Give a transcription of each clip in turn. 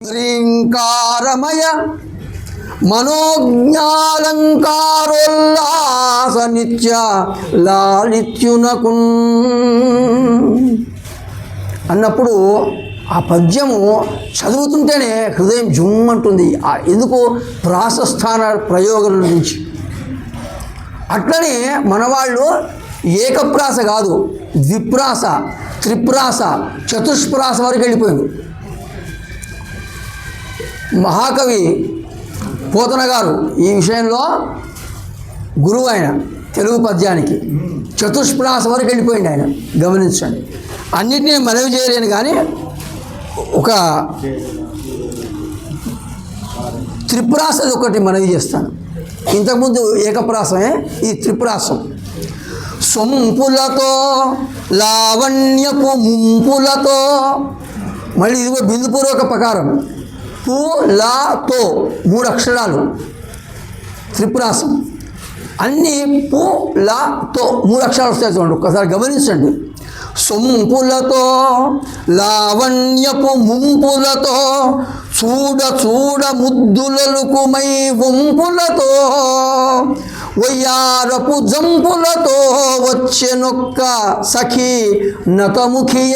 శ్రీంకారమయ మనోజ్ఞాలంకారోల్లాస నిత్య లాలిత్యునకు అన్నప్పుడు ఆ పద్యము చదువుతుంటేనే హృదయం జుమ్మంటుంది. ఎందుకు? ప్రాసస్థాన ప్రయోగం నుంచి. అట్లనే మనవాళ్ళు ఏకప్రాస కాదు ద్విప్రాస త్రిప్రాస చతుష్ప్రాస వరకు వెళ్ళిపోయింది మహాకవి పోతన గారు ఈ విషయంలో గురువు ఆయన తెలుగు పద్యానికి చతుష్ప్రాస వరకు వెళ్ళిపోయింది ఆయన గమనించండి. అన్నిటినీ మనవి చేయలేను కానీ ఒక త్రిప్రాసది ఒకటి మనవి చేస్తాను. ఇంతకుముందు ఏకప్రాసమే ఈ త్రిప్రాసం. సొంపులతో లావణ్యపు ముంపులతో మళ్ళీ ఇదిగో బిందుపూర్వక ప్రకారం పు లా తో మూడు అక్షరాలు. త్రిపురాసం. అన్నీ పు లా తో. మూడు అక్షరాలు వస్తాయి చూడండి. ఒక్కసారి గమనించండి. సొంపులతో లావణ్యపు ముంపులతో చూడ చూడ ముద్దులలుకుమై వంపులతో వయ్యారపు జంపులతో వచ్చెనొక్క సఖి నతముఖి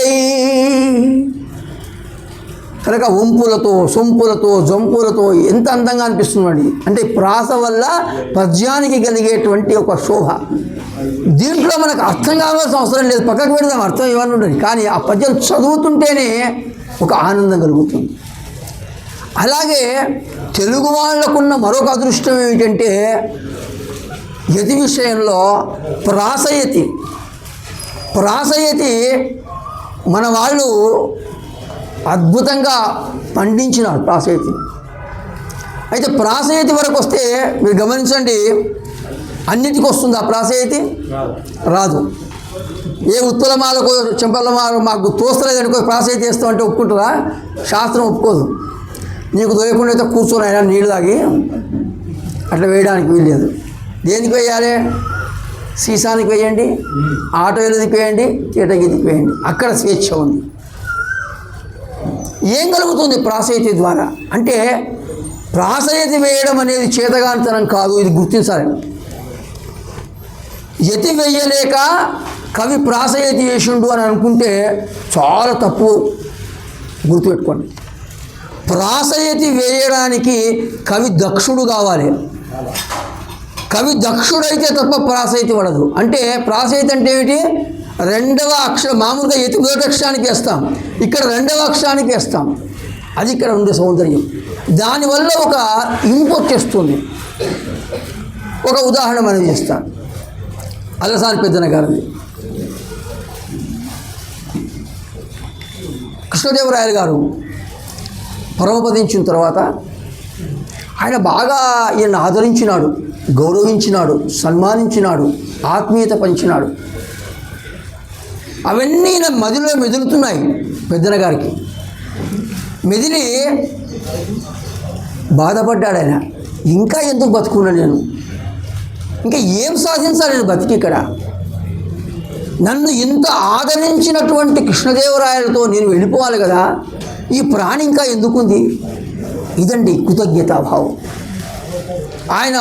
కనుక వంపులతో సొంపులతో జంపులతో ఎంత అందంగా అనిపిస్తున్నాడు అంటే ప్రాస వల్ల పద్యానికి కలిగేటువంటి ఒక శోభ. దీంట్లో మనకు అర్థం కావాల్సిన అవసరం లేదు. పక్కకు పెడదాం అర్థం ఇవ్వాలని ఉండదు. కానీ ఆ పద్యం చదువుతుంటేనే ఒక ఆనందం కలుగుతుంది. అలాగే తెలుగు వాళ్ళకున్న మరొక అదృష్టం ఏమిటంటే యతి విషయంలో ప్రాసయతి ప్రాసయతి మన వాళ్ళు అద్భుతంగా పండించినాడు ప్రాసయతిని అయితే ప్రాసయతి వరకు వస్తే మీరు గమనించండి అన్నిటికీ వస్తుంది ఆ ప్రాసయతి రాదు. ఏ ఉత్తులమాలకు చెంపలమాలకు మాకు తోస్తలేదు అనుకో ప్రాసయతి చేస్తామంటే ఒప్పుకుంటారా? శాస్త్రం ఒప్పుకోదు. నీకు దొరకకుండా అయితే కూర్చొని అయినా నీళ్ళు తాగి. అట్లా వేయడానికి వీల్లేదు దేనికి వేయాలి? సీసానికి వేయండి ఆటో ఎదురికి వేయండి చీటగిరికి వేయండి. అక్కడ స్వేచ్ఛ ఉంది. ఏం కలుగుతుంది ప్రాసయతి ద్వారా? అంటే ప్రాసయతి వేయడం అనేది చేతగానితనం కాదు ఇది గుర్తించాలి. యతి వేయలేక కవి ప్రాసయతి వేసిండు అని అనుకుంటే చాలా తప్పు. గుర్తుపెట్టుకోండి. ప్రాసయతి వేయడానికి కవి దక్షుడు కావాలి. కవి దక్షుడైతే తప్ప ప్రాసయతి పడదు. అంటే ప్రాసయతి అంటే ఏమిటి? రెండవ అక్షరం మామూలుగా ఎతి మొదటి అక్షరానికి వేస్తాం. ఇక్కడ రెండవ అక్షరానికి వేస్తాం. అది ఇక్కడ ఉండే సౌందర్యం. దానివల్ల ఒక ఇంపు వచ్చేస్తుంది ఒక ఉదాహరణ మనం చేస్తాం. అలసాని పెద్దన గారిది కృష్ణదేవరాయలు గారు పరమపదించిన తర్వాత ఆయన బాగా ఈయన ఆదరించినాడు గౌరవించినాడు సన్మానించినాడు ఆత్మీయత పంచినాడు. అవన్నీ ఈయన మదిలో మెదులుతున్నాయి పెద్దన గారికి మెదిలి బాధపడ్డాడు ఆయన ఇంకా ఎందుకు బతుకున్నా నేను? ఇంకా ఏం సాధించాలి నేను బతికి ఇక్కడ? నన్ను ఇంత ఆదరించినటువంటి కృష్ణదేవరాయలతో నేను వెళ్ళిపోవాలి కదా? ఈ ప్రాణి ఇంకా ఎందుకుంది? ఇదండి కృతజ్ఞతాభావం. ఆయన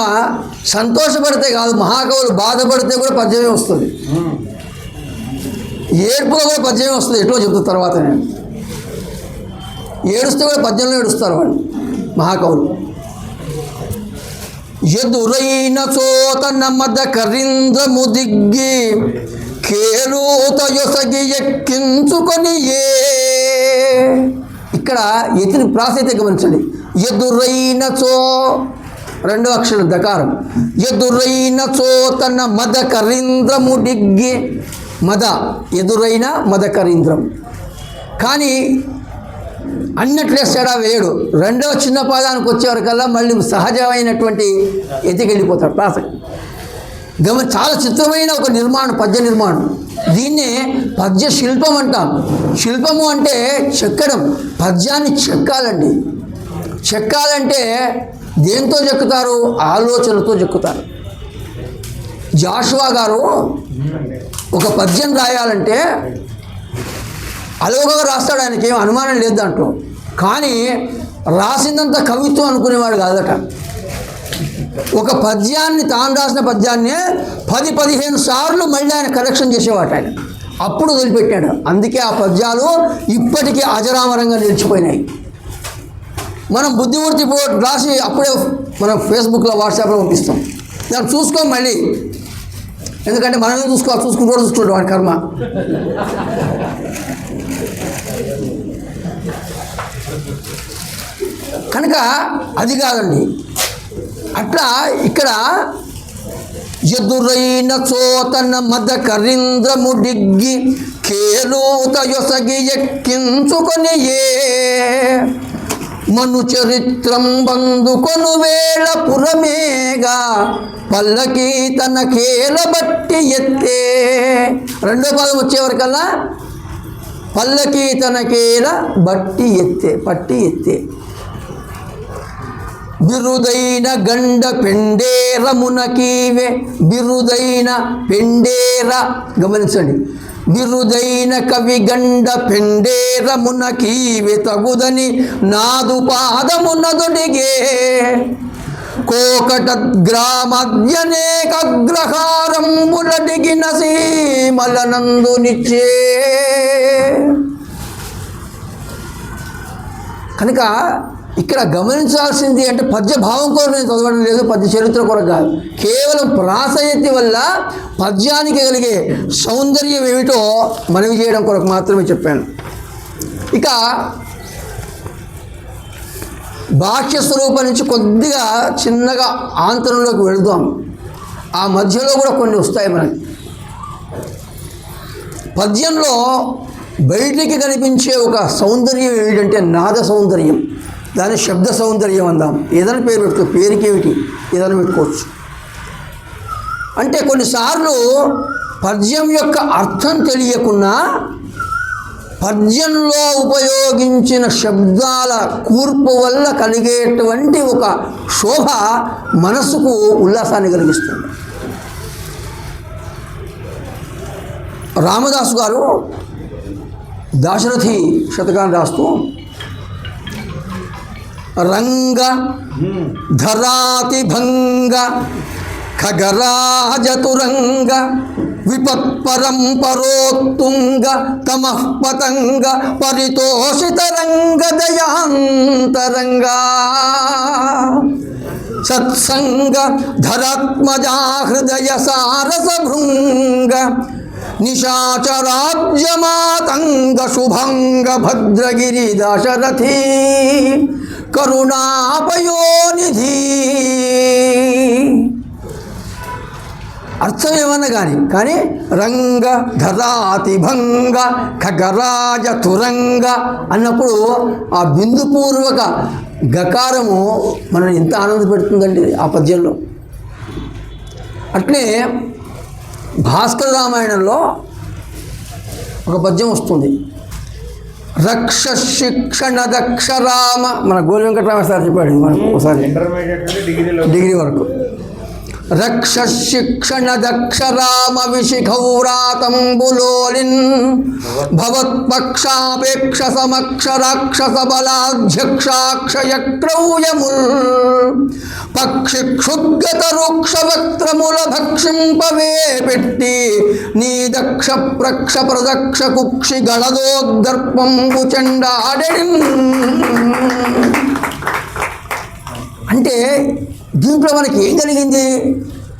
సంతోషపడితే కాదు మహాకవులు బాధపడితే కూడా పద్యమే వస్తుంది. ఏడుపులో కూడా పద్యమే వస్తుంది ఎట్లో చెప్తాను తర్వాత నేను. ఏడుస్తే కూడా పద్యంలో ఏడుస్తారు వాళ్ళు మహాకవులు. ఎదురైన చోత నమ్మద కరింద్రము దిగ్గి కేరూత యొసగి ఎక్కించుకొని ఏ. ఇక్కడ ఎతిని ప్రాసైతే గమనించండి. ఎదురైన చో రెండో అక్షరం దకారం. ఎదురైన చోతన మద కరింద్రము డిగ్గి మద ఎదురైన మద కరీంద్రం కానీ అన్నట్లేస్తాడా వేయడు. రెండవ చిన్న పాదానికి వచ్చేవరకల్లా మళ్ళీ సహజమైనటువంటి ఎతికెళ్ళిపోతాడు ప్రాస గమ చాలా చిత్రమైన ఒక నిర్మాణం పద్య నిర్మాణం. దీన్నే పద్య శిల్పం అంటాం. శిల్పము అంటే చెక్కడం పద్యాన్ని చెక్కాలండి. చెక్కాలంటే దేంతో చెక్కుతారు? ఆలోచనతో చెక్కుతారు. జాషువా గారు ఒక పద్యం రాయాలంటే అలోగా రాస్తాడు ఆయనకి ఏం అనుమానం లేదు దాంట్లో. కానీ రాసిందంత కవిత్వం అనుకునేవాడు కాదట. ఒక పద్యాన్ని తాను రాసిన పద్యాన్ని పది పదిహేను సార్లు మళ్ళీ ఆయన కరెక్షన్ చేసేవాట ఆయన. అప్పుడు వదిలిపెట్టాడు. అందుకే ఆ పద్యాలు ఇప్పటికీ అజరామరంగా నిలిచిపోయినాయి. మనం బుద్ధిమూర్తి పో రాసి అప్పుడే మనం ఫేస్బుక్లో వాట్సాప్లో పంపిస్తాం. దాన్ని చూసుకో మళ్ళీ. ఎందుకంటే మనమే చూసుకోవాలి చూసుకుంటూ కూడా చూసుకుంటాం వాడి కర్మ. కనుక అది కాదండి. అట్లా ఇక్కడ ఎదురైన చోతన మద కరీంద్రము డిగ్గి కేలోత యొసగి ఎక్కించుకొని ఏ మను చరిత్రం బందుకొను వేళ పురమేగా పల్లకి తన కేల బట్టి ఎత్తే. రెండో పదం వచ్చేవరకల్లా పల్లకి తన కేల బట్టి ఎత్తే పట్టి ఎత్తే. బిరుదైన గండ పెండేరమునకీవే బిరుదైన పెండేర గమనించండి. బిరుదైన కవి గండ పెండేరమునకీవే తగుదని నాదు పాదమునదుడిగే. కోకట గ్రామద్యనేక గ్రహారంబులడిగిన సీమలనందునిచ్చే కనుక ఇక్కడ గమనించాల్సింది అంటే పద్య భావం కొరకు నేను చదవడం లేదు పద్య చరిత్ర కొరకు కాదు. కేవలం ప్రాసయతి వల్ల పద్యానికి కలిగే సౌందర్యం ఏమిటో మనవి చేయడం కొరకు మాత్రమే చెప్పాను. ఇక బాహ్య స్వరూపం నుంచి కొద్దిగా చిన్నగా ఆంతరంలోకి వెళుదాం. ఆ మధ్యలో కూడా కొన్ని వస్తాయి మనకి. పద్యంలో బయటికి కనిపించే ఒక సౌందర్యం ఏమిటంటే నాద సౌందర్యం. దాని శబ్ద సౌందర్యం అందాం. ఏదైనా పేరు పెట్టుకో పేరుకి ఏమిటి ఏదైనా పెట్టుకోవచ్చు అంటే కొన్నిసార్లు పద్యం యొక్క అర్థం తెలియకున్నా పద్యంలో ఉపయోగించిన శబ్దాల కూర్పు వల్ల కలిగేటువంటి ఒక శోభ మనసుకు ఉల్లాసాన్ని కలిగిస్తుంది. రామదాసు గారు దాశరథి శతకాన్ని రాస్తూ रंग धराति भंग खगराज तुरंग विपत्परम परोत्तुंग तम पतंग परितोषित रंग दयांतरंगा सत्संग धरात्मजा हृदय सारस भृंग निशाचराज्यमातंग शुभंग भद्रगिरी दशरथी కరుణాపయోనిధి అర్థం ఏమన్నా కానీ కానీ రంగ ధరాతి భంగ ఖగరాజ తురంగ అన్నప్పుడు ఆ బిందుపూర్వక గకారము మనల్ని ఎంత ఆనంద పెడుతుందండి ఆ పద్యంలో. అట్లే భాస్కర రామాయణంలో ఒక పద్యం వస్తుంది. రక్ష శిక్షణ దక్ష రామ మన గోలి వెంకటరామ సార్ చెప్పాడు మనకు ఒకసారి. డిగ్రీ వరకు. రక్ష శిక్షణ దక్ష రామ విశిఖౌరాతంబులోలిన్ భవత్పక్షాపేక్ష సమక్ష రాక్షస బలాధ్యక్షాక్షయ క్రౌయముల్ పక్షి క్షుద్గత వృక్ష వక్త్రముల భక్షింపవే పెట్టి నీ దక్ష ప్రక్ష ప్రదక్ష కుక్షి గళదోద్దర్పంబు చెండాడెడిన్ అంటే దీంట్లో మనకి ఏం కలిగింది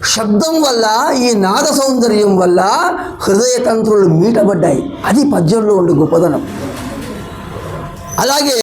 శబ్దం వల్ల ఈ నాద సౌందర్యం వల్ల హృదయ తంత్రులు మీటబడ్డాయి. అది పద్యంలో ఉండే గొప్పదనం. అలాగే